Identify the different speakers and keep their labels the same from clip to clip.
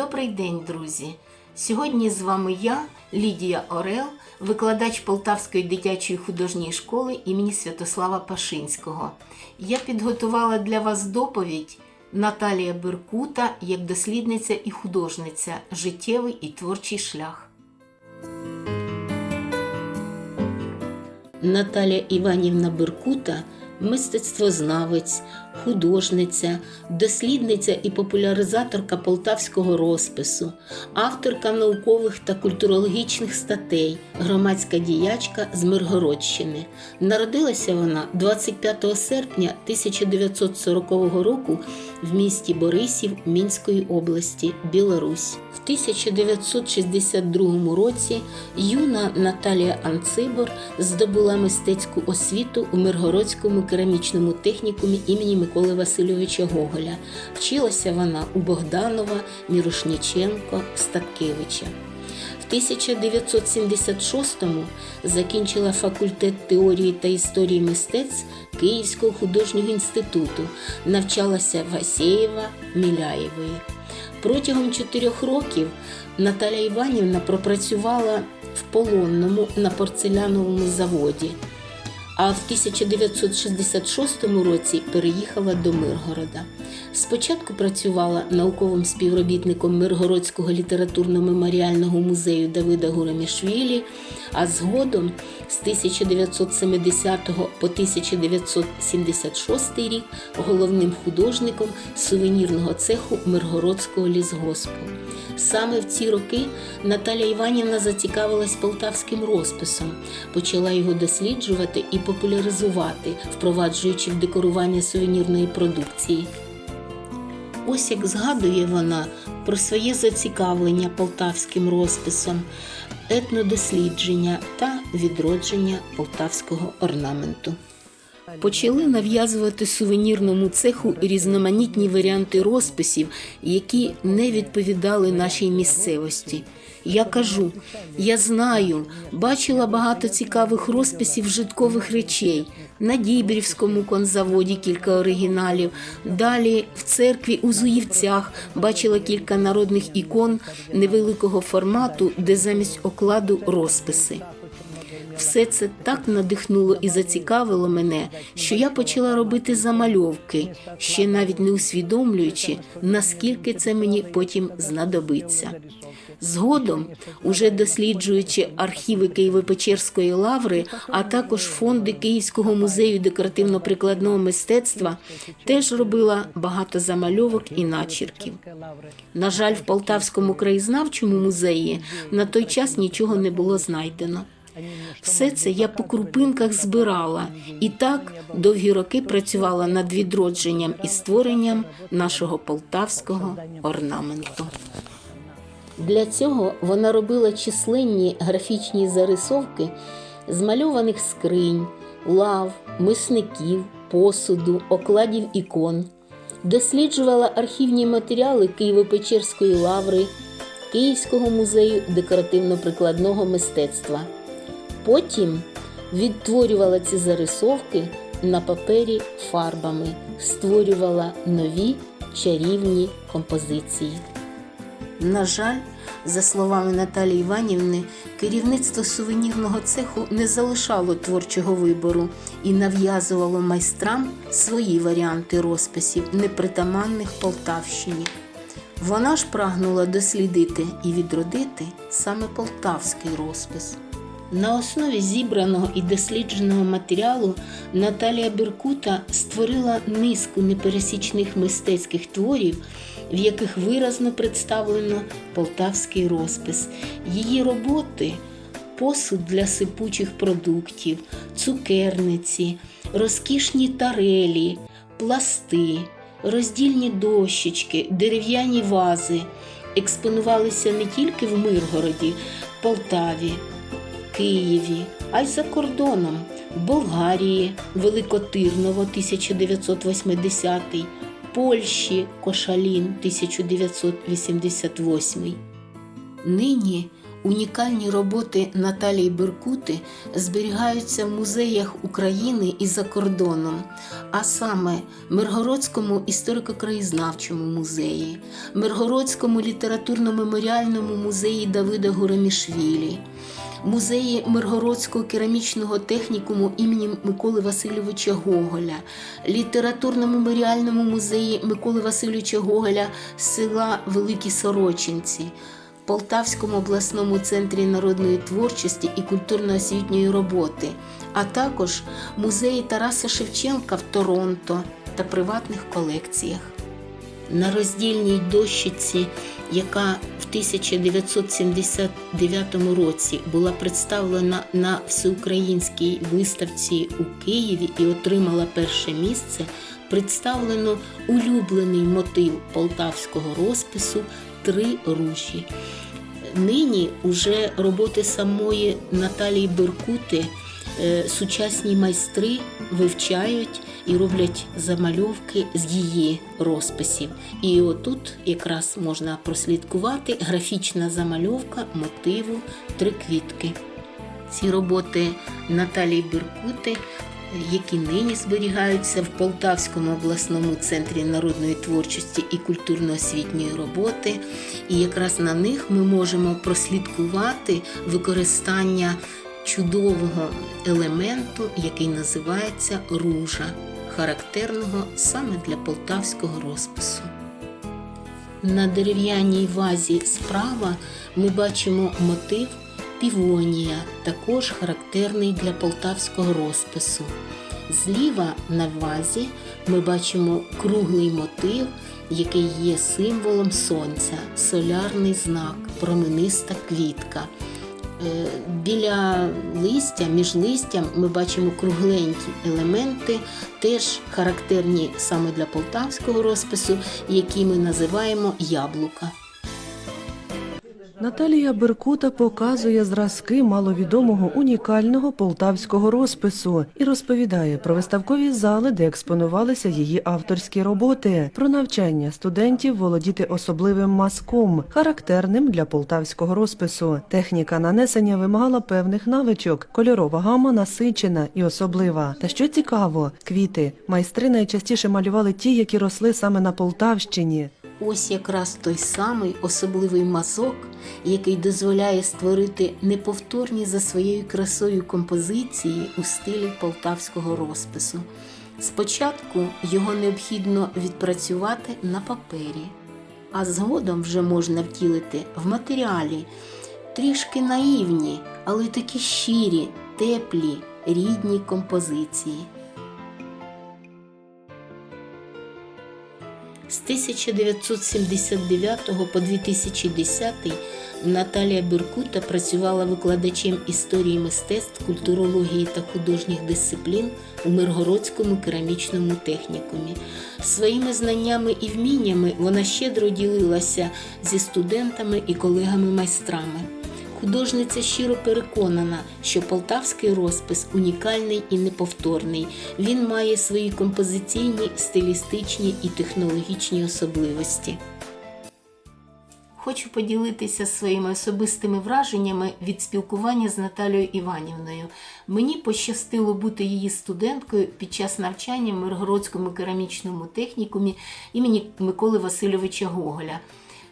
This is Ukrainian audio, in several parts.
Speaker 1: Добрий день, друзі! Сьогодні з вами я, Лідія Орел, викладач Полтавської дитячої художньої школи імені Святослава Пашинського. Я підготувала для вас доповідь Наталія Беркута як дослідниця і художниця Життєвий і творчий шлях. Наталя Іванівна Беркута мистецтвознавець, художниця, дослідниця і популяризаторка полтавського розпису, авторка наукових та культурологічних статей, громадська діячка з Миргородщини. Народилася вона 25 серпня 1940 року в місті Борисів Мінської області, Білорусь. В 1962 році юна Наталія Анцибор здобула мистецьку освіту у Миргородському керамічному технікумі імені Миколи Васильовича Гоголя. Вчилася вона у Богданова, Мірошніченко, Статкевича. В 1976-му закінчила факультет теорії та історії мистецтв Київського художнього інституту, навчалася в Асєєва Міляєвої. Протягом чотирьох років Наталя Іванівна пропрацювала в полонному на порцеляновому заводі, а в 1966 році переїхала до Миргорода. Спочатку працювала науковим співробітником Миргородського літературно-меморіального музею Давида Гурамішвілі, а згодом з 1970 по 1976 рік головним художником сувенірного цеху Миргородського лісгоспу. Саме в ці роки Наталя Іванівна зацікавилась полтавським розписом, почала його досліджувати і популяризувати, впроваджуючи в декорування сувенірної продукції. Ось як згадує вона про своє зацікавлення полтавським розписом, етнодослідження та відродження полтавського орнаменту. Почали нав'язувати сувенірному цеху різноманітні варіанти розписів, які не відповідали нашій місцевості. Я кажу, я знаю, бачила багато цікавих розписів житкових речей. На Дібрівському конзаводі кілька оригіналів. Далі в церкві у Зуївцях бачила кілька народних ікон невеликого формату, де замість окладу розписи. Все це так надихнуло і зацікавило мене, що я почала робити замальовки, ще навіть не усвідомлюючи, наскільки це мені потім знадобиться. Згодом, уже досліджуючи архіви Києво-Печерської лаври, а також фонди Київського музею декоративно-прикладного мистецтва, теж робила багато замальовок і начерків. На жаль, в Полтавському краєзнавчому музеї на той час нічого не було знайдено. Все це я по крупинках збирала і так довгі роки працювала над відродженням і створенням нашого полтавського орнаменту. Для цього вона робила численні графічні зарисовки змальованих скринь, лав, мисників, посуду, окладів ікон, досліджувала архівні матеріали Києво-Печерської лаври, Київського музею декоративно-прикладного мистецтва. Потім відтворювала ці зарисовки на папері фарбами, створювала нові чарівні композиції. На жаль, за словами Наталі Іванівни, керівництво сувенірного цеху не залишало творчого вибору і нав'язувало майстрам свої варіанти розписів, непритаманних Полтавщині. Вона ж прагнула дослідити і відродити саме полтавський розпис. На основі зібраного і дослідженого матеріалу Наталія Беркута створила низку непересічних мистецьких творів, в яких виразно представлено полтавський розпис. Її роботи посуд для сипучих продуктів, цукерниці, розкішні тарелі, пласти, роздільні дощечки, дерев'яні вази експонувалися не тільки в Миргороді, Полтаві. Києві, а й за кордоном Болгарії, Великотирново 1980, Польщі Кошалін 1988. Нині Унікальні роботи Наталії Беркути зберігаються в музеях України і за кордоном, а саме Миргородському історико-краєзнавчому музеї, Миргородському літературно-меморіальному музеї Давида Гурамішвілі, музеї Миргородського керамічного технікуму імені Миколи Васильовича Гоголя, літературно-меморіальному музеї Миколи Васильовича Гоголя села Великі Сорочинці. Полтавському обласному центрі народної творчості і культурно-освітньої роботи, а також музеї Тараса Шевченка в Торонто та приватних колекціях. На роздільній дощиці, яка в 1979 році була представлена на всеукраїнській виставці у Києві і отримала перше місце, представлено улюблений мотив полтавського розпису Три руші. Нині уже роботи самої Наталії Беркути сучасні майстри вивчають і роблять замальовки з її розписів. І отут якраз можна прослідкувати графічна замальовка мотиву Три квітки. Ці роботи Наталії Беркути, які нині зберігаються в Полтавському обласному центрі народної творчості і культурно-освітньої роботи. І якраз на них ми можемо прослідкувати використання чудового елементу, який називається ружа, характерного саме для полтавського розпису. На дерев'яній вазі справа ми бачимо мотив півонія, також характерний для полтавського розпису. Зліва на вазі ми бачимо круглий мотив, який є символом сонця, солярний знак, промениста квітка. Е, Біля листя, між листям ми бачимо кругленькі елементи, теж характерні саме для полтавського розпису, які ми називаємо яблука.
Speaker 2: Наталія Беркута показує зразки маловідомого унікального полтавського розпису і розповідає про виставкові зали, де експонувалися її авторські роботи, про навчання студентів володіти особливим мазком, характерним для полтавського розпису. Техніка нанесення вимагала певних навичок, кольорова гама насичена і особлива. Та що цікаво, квіти майстри найчастіше малювали ті, які росли саме на Полтавщині.
Speaker 1: Ось якраз той самий особливий мазок, який дозволяє створити неповторні за своєю красою композиції у стилі полтавського розпису. Спочатку його необхідно відпрацювати на папері, а згодом вже можна втілити в матеріалі трішки наївні, але такі щирі, теплі, рідні композиції. З 1979 по 2010 Наталія Беркута працювала викладачем історії мистецтв, культурології та художніх дисциплін у Миргородському керамічному технікумі. Своїми знаннями і вміннями вона щедро ділилася зі студентами і колегами-майстрами. Художниця щиро переконана, що полтавський розпис унікальний і неповторний. Він має свої композиційні, стилістичні і технологічні особливості. Хочу поділитися своїми особистими враженнями від спілкування з Наталією Іванівною. Мені пощастило бути її студенткою під час навчання в Миргородському керамічному технікумі імені Миколи Васильовича Гоголя.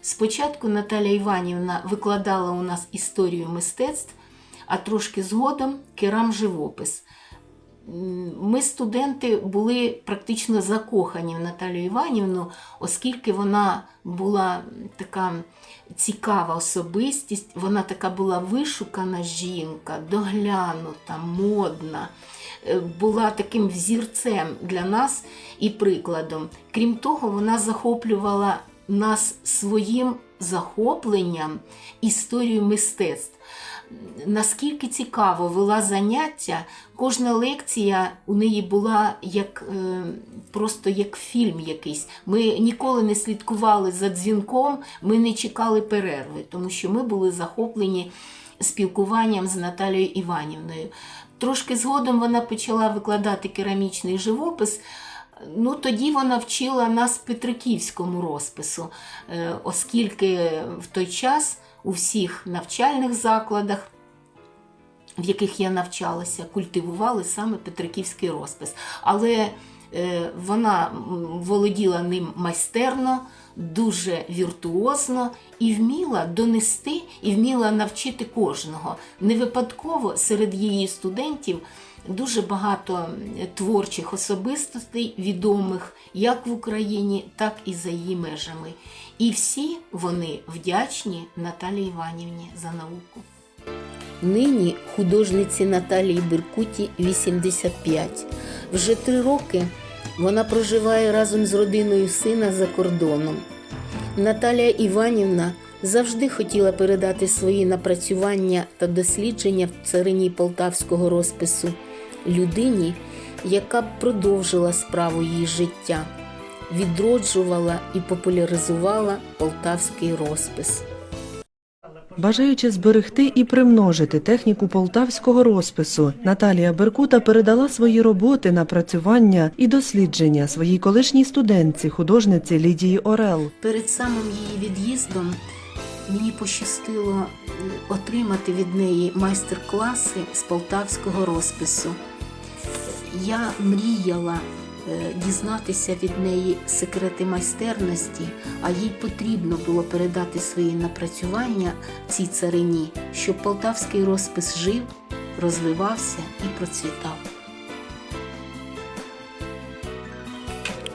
Speaker 1: Спочатку Наталя Іванівна викладала у нас історію мистецтв, а трошки згодом керам живопис. Ми, студенти, були практично закохані в Наталію Іванівну, оскільки вона була така цікава особистість, вона така була вишукана жінка, доглянута, модна, е, була таким взірцем для нас і прикладом. Крім того, вона захоплювала нас своїм захопленням історією мистецтв. Наскільки цікаво вела заняття, кожна лекція у неї була як е, просто як фільм якийсь. Ми ніколи не слідкували за дзвінком, ми не чекали перерви, тому що ми були захоплені спілкуванням з Наталією Іванівною. Трошки згодом вона почала викладати керамічний живопис. Ну, тоді вона вчила нас петриківському розпису, е, оскільки в той час у всіх навчальних закладах, в яких я навчалася, культивували саме Петриківський розпис. Але е, вона володіла ним майстерно, дуже віртуозно і вміла донести і вміла навчити кожного. Не випадково серед її студентів дуже багато творчих особистостей, відомих як в Україні, так і за її межами. І всі вони вдячні Наталії Іванівні за науку. Нині художниці Наталії Беркуті 85. Вже три роки вона проживає разом з родиною сина за кордоном. Наталія Іванівна завжди хотіла передати свої напрацювання та дослідження в царині полтавського розпису людині, яка б продовжила справу її життя, відроджувала і популяризувала полтавський розпис.
Speaker 2: Бажаючи зберегти і примножити техніку полтавського розпису, Наталія Беркута передала свої роботи, напрацювання і дослідження своїй колишній студентці, художниці Лідії Орел.
Speaker 1: Перед самим її від'їздом мені пощастило е, отримати від неї майстер-класи з полтавського розпису. Я мріяла е, дізнатися від неї секрети майстерності, а їй потрібно було передати свої напрацювання цій царині, щоб полтавський розпис жив, розвивався і процвітав.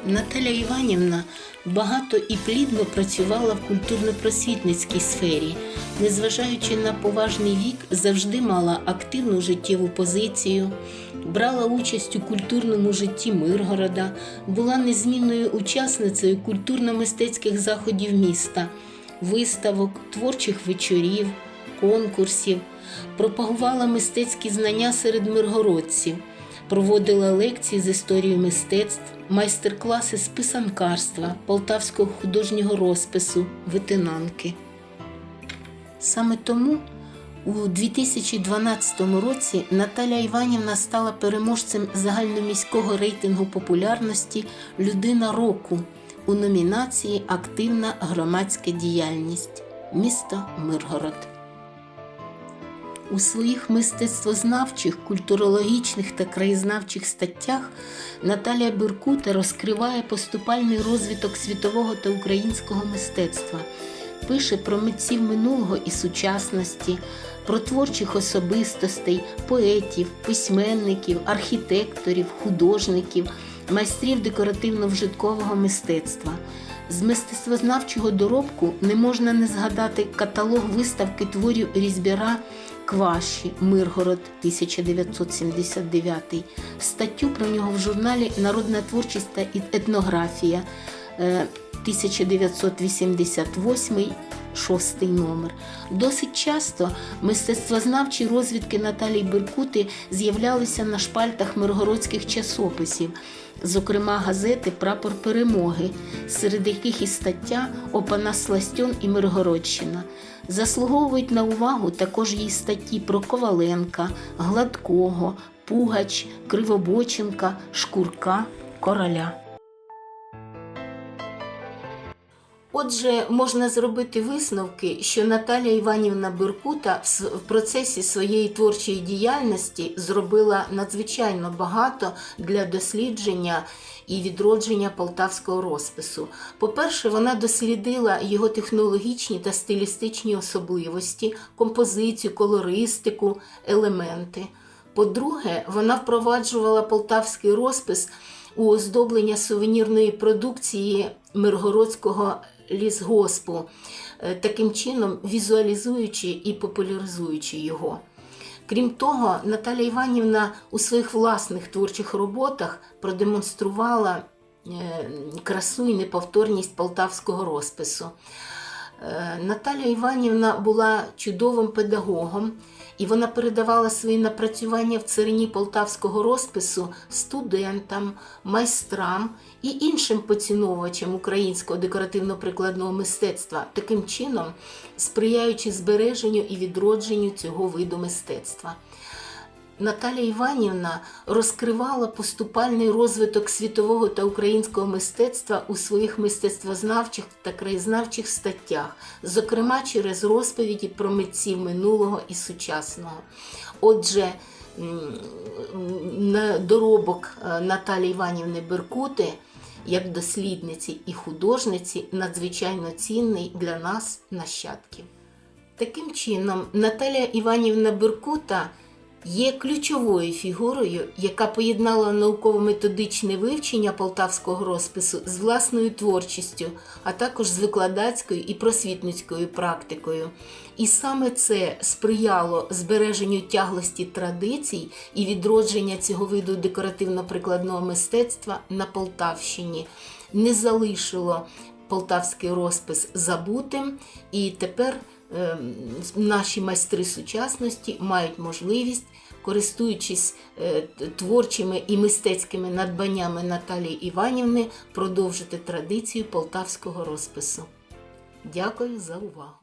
Speaker 1: Наталя Іванівна багато і плідно працювала в культурно-просвітницькій сфері. Незважаючи на поважний вік, завжди мала активну життєву позицію, брала участь у культурному житті Миргорода, була незмінною учасницею культурно-мистецьких заходів міста, виставок, творчих вечорів, конкурсів, пропагувала мистецькі знання серед миргородців проводила лекції з історії мистецтв, майстер-класи з писанкарства, полтавського художнього розпису, витинанки. Саме тому у 2012 році Наталя Іванівна стала переможцем загальноміського рейтингу популярності Людина року у номінації Активна громадська діяльність місто Миргород. У своїх мистецтвознавчих, культурологічних та краєзнавчих статтях Наталія Беркута розкриває поступальний розвиток світового та українського мистецтва, пише про митців минулого і сучасності, про творчих особистостей, поетів, письменників, архітекторів, художників, майстрів декоративно-вжиткового мистецтва. З мистецтвознавчого доробку не можна не згадати каталог виставки творів Різьбяра Кваші Миргород 1979, статтю про нього в журналі Народна творчість та етнографія е, 1988 шостий номер. Досить часто мистецтвознавчі розвідки Наталії Беркути з'являлися на шпальтах миргородських часописів, зокрема газети Прапор перемоги, серед яких і стаття Опана Сластьон і Миргородщина. Заслуговують на увагу також її статті про Коваленка, Гладкого, Пугач, Кривобоченка, Шкурка, Короля. Отже, можна зробити висновки, що Наталія Іванівна Беркута в процесі своєї творчої діяльності зробила надзвичайно багато для дослідження і відродження полтавського розпису. По-перше, вона дослідила його технологічні та стилістичні особливості, композицію, колористику, елементи. По-друге, вона впроваджувала полтавський розпис у оздоблення сувенірної продукції Миргородського лісгоспу, е, таким чином візуалізуючи і популяризуючи його. Крім того, Наталя Іванівна у своїх власних творчих роботах продемонструвала е, красу і неповторність полтавського розпису. Е, Наталя Іванівна була чудовим педагогом, і вона передавала свої напрацювання в царині полтавського розпису студентам, майстрам і іншим поціновувачам українського декоративно-прикладного мистецтва, таким чином сприяючи збереженню і відродженню цього виду мистецтва. Наталя Іванівна розкривала поступальний розвиток світового та українського мистецтва у своїх мистецтвознавчих та краєзнавчих статтях, зокрема через розповіді про митців минулого і сучасного. Отже, доробок е, Наталі Іванівни Беркути як дослідниці і художниці надзвичайно цінний для нас, нащадків. Таким чином, Наталя Іванівна Беркута є ключовою фігурою, яка поєднала науково-методичне вивчення полтавського розпису з власною творчістю, а також з викладацькою і просвітницькою практикою. І саме це сприяло збереженню тяглості традицій і відродження цього виду декоративно-прикладного мистецтва на Полтавщині, не залишило полтавський розпис забутим, і тепер наші майстри сучасності мають можливість, користуючись е, творчими і мистецькими надбаннями Наталії Іванівни, продовжити традицію полтавського розпису. Дякую за увагу.